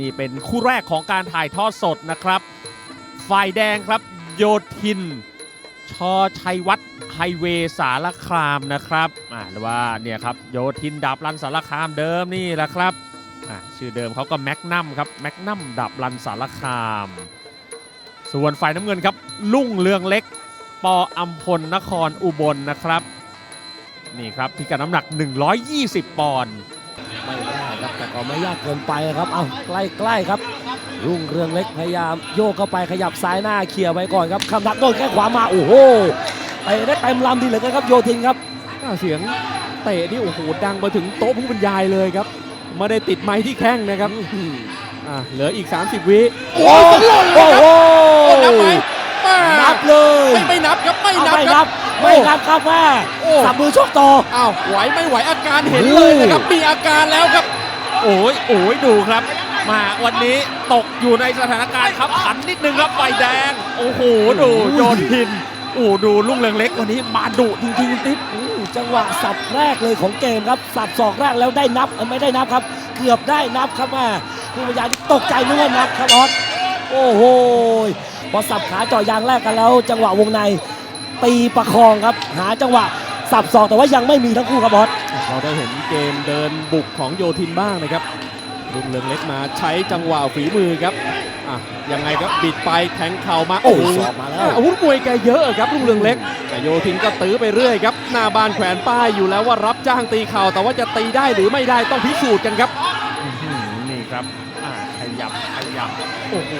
นี่เป็นคู่แรกของการถ่ายทอดสดนะครับ ฝ่ายแดงครับ โยธิน ชอชัยวัฒน์ไฮเวย์สารคามนะครับอ่าหรือว่าเนี่ยครับโยธินดาบรันสารคามเดิมนี่แหละครับอ่าชื่อเดิมเขาก็แมกนัมครับแมกนัมดาบรันสารคาม ส่วนฝ่ายน้ำเงินครับ ลุ่งเรืองเล็ก ปออัมพลนครอุบลนะครับ นี่ครับพิกัดน้ำหนัก 120 ปอนด์ ก็ไม่ยากเกินไปครับ เอาใกล้ๆครับ รุ่งเรืองเล็กพยายามโยกเข้าไปขยับซ้ายหน้าเคลียร์ไว้ก่อนครับคำนักโดนแค่ขวามาโอ้โหไปได้เต็มลำดีเหลือเกินครับโยธินครับอ่าเสียงเตะนี่โอ้โหดังมาถึงโต๊ะผู้บรรยายเลยครับไม่ได้ติดไม้ที่แข้งนะครับอ่าเหลืออีก 30 วิโอ้โหโอ้โหโอ้นับไหมแม่นับเลยไม่ไม่นับครับไม่เอานับไม่คนัรับบไม่นับครับแม่โอ้สับมือชกต่ออ้าวไหวไม่ไหวอาการเห็นเลยนะครับมีอาการแล้วครับ โอ้ยโอ้ยดูครับ มาวันนี้ตกอยู่ในสถานการณ์ครับขันนิดนึงครับไฟแดง โอ้โหดูโยทินโอ้ดูลุงเรืองเล็กวันนี้มาดุจริงๆติ๊บอืมจังหวะสับแรกเลยของเกมครับ สับศอกแรกแล้วได้นับเอ้ยไม่ได้นับครับ เกือบได้นับครับแม่ผู้บรรยายนี่ตกใจนึกว่านับครับออสโอ้โหพอสับขาเจาะยางแรกกันแล้ว จังหวะวงในตีประคองครับ หาจังหวะสับศอกแต่ว่ายังไม่มีทั้งคู่ครับออส เราได้เห็นเกมเดินบุกของโยทินบ้างนะครับลุงเรืองเล็กมาใช้จังหวะฝีมือครับอะยังไงครับบิดไปแทงเข่ามาโอ้โอ้โหโหศอกมาแล้ว อาวุธมวยแกเยอะครับลุงเรืองเล็ก แต่โยทินก็ตื้อไปเรื่อยครับ หน้าบ้านแขวนป้ายอยู่แล้วว่ารับจ้างตีเข่าแต่ว่าจะตีได้หรือไม่ได้ต้องพิสูจน์กันครับ อื้อหือนี่ครับอ่าขยับขยับ โอ้โห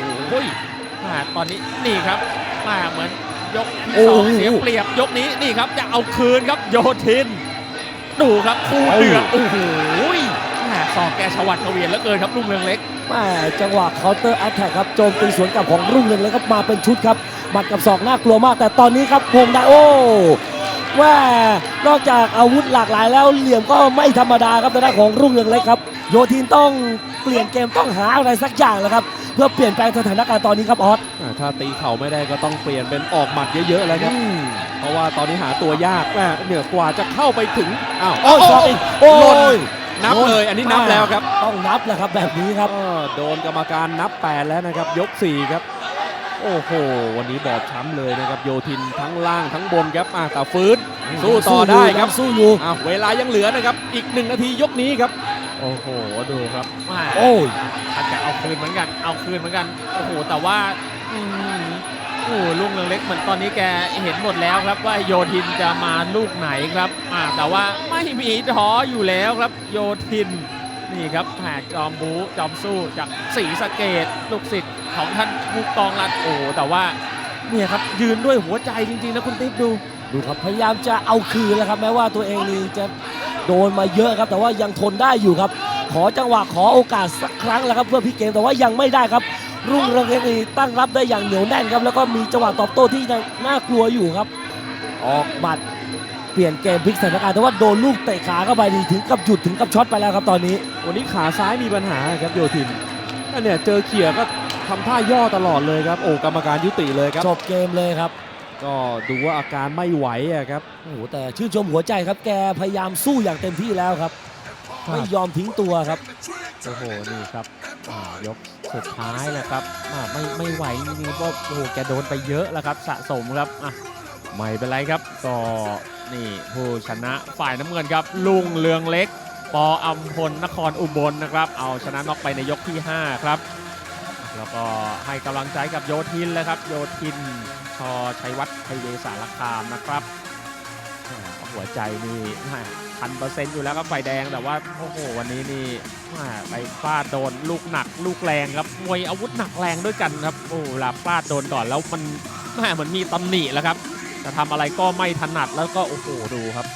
อ่าตอนนี้นี่ครับมาเหมือนยกที่สองโอ้โห เสียเปรียบยกนี้นี่ครับจะเอาคืนครับโยทิน ดูครับคู่เดือดโอ้โหแหม่สอกแกชวัดเฉวียนแล้วเกินครับลุงเรืองเล็กแม่จังหวะเคาน์เตอร์แอตแทกครับโจมตีสวนกลับของรุ่งเรืองเลยครับมาเป็นชุดครับหมัดกับศอกน่ากลัวมาก แต่ตอนนี้ครับวงไดโอว่านอกจากอาวุธหลากหลายแล้วเหลี่ยมก็ไม่ธรรมดาครับทางด้านของรุ่งเรืองเล็กครับ โยทินต้องเปลี่ยนเกมต้องหาอะไรสักอย่างแล้วครับ เพื่อเปลี่ยนแปลงสถานการณ์ตอนนี้ครับออสอ่าถ้าตีเข่าไม่ได้ก็ต้องเปลี่ยนเป็นออกหมัดเยอะๆแล้วครับเพ ราะว่าตอนนี้หาตัวยากแม่เนี่ยกว่าจะเข้าไปถึงอ้าวโอ้ยศอกอีกโอ้หล่นยนับเลยอันนี้นับแล้วครับ ต้องนับแหละครับแบบนี้ครับเออโดนกรรมการนับ8แล้วนะครับ ยก4ครับ โอ้โห วันนี้บอบช้ำเลยนะครับ โยทินทั้งล่างทั้งบนครับอ่าแต่ฟื้นสู้ต่อได้ครับสู้อยู่อะเวลายังเหลือนะครับ อีกหนึ่งนาทียกนี้ครับโอ้โหดูครับแหม่โอ้ยอาจจะเอาคืนเหมือนกัน เอาคืนเหมือนกัน โอ้โห แต่ว่าอืม โอ้ลุงเรืองเล็กเหมือนตอนนี้แกเห็นหมดแล้วครับว่าโยทินจะมาลูกไหนครับอ่าแต่ว่าไม่มีท้ออยู่แล้วครับ โยทินนี่ครับแผกจอมบูจอมสู้จากศรีสะเกดลูกศิษย์ของท่านผู้กองรัฐโอ้แต่ว่าเนี่ยครับยืนด้วยหัวใจจริงๆนะคุณติ๊บดูดูครับพยายามจะเอาคืนแล้วครับแม้ว่าตัวเองนี่จะโดนมาเยอะครับ แต่ว่ายังทนได้อยู่ครับ ขอจังหวะขอโอกาสสักครั้งแล้วครับเพื่อพลิกเกมแต่ว่ายังไม่ได้ครับ รุ่งเรืองเล็กนี่ตั้งรับได้อย่างเหนียวแน่นครับ แล้วก็มีจังหวะตอบโต้ที่ยังน่ากลัวอยู่ครับ ออกหมัดเปลี่ยนเกมพลิกสถานการณ์แต่ว่าโดนลูกเตะขาเข้าไปนี่ถึงกับหยุดถึงกับช็อตไปแล้วครับตอนนี้ วันนี้ขาซ้ายมีปัญหาครับโยทินอันเนี่ยเจอเขี่ยก็ทำท่าย่อตลอดเลยครับโอ้กรรมการยุติเลยครับจบเกมเลยครับ ก็ดูว่าอาการไม่ไหวอะครับโอ้โหแต่ชื่นชมหัวใจครับแกพยายามสู้อย่างเต็มที่แล้วครับ ไม่ยอมทิ้งตัวครับ โอ้โหนี่ครับอ่ายกสุดท้ายนะครับไม่ไม่ไหวจริงๆเพราะโอ้โหแกโดนไปเยอะแล้วครับสะสมครับอะไม่เป็นไรครับก็นี่ผู้ชนะฝ่ายน้ำเงินครับ ลุงเลืองเล็ก ปออัมพลนครอุบลนะครับ เอาชนะน็อกไปในยกที่ 5 ครับ แล้วก็ให้กำลังใจกับโยทินเลยครับ โยทินชอชัยวัฒน์ไทยเวสารคามนะครับ หัวใจนี่พันเปอร์เซ็นต์อยู่แล้วครับไฟแดงแต่ว่าโอ้โหวันนี้นี่ไปฟาดโดนลูกหนักลูกแรงครับมวยอาวุธหนักแรงด้วยกันครับโอ้ลาฟาดโดนก่อนแล้วมันแม่เหมือนมีตำหนิแล้วครับจะทำอะไรก็ไม่ถนัดแล้วก็โอ้โหดูครับ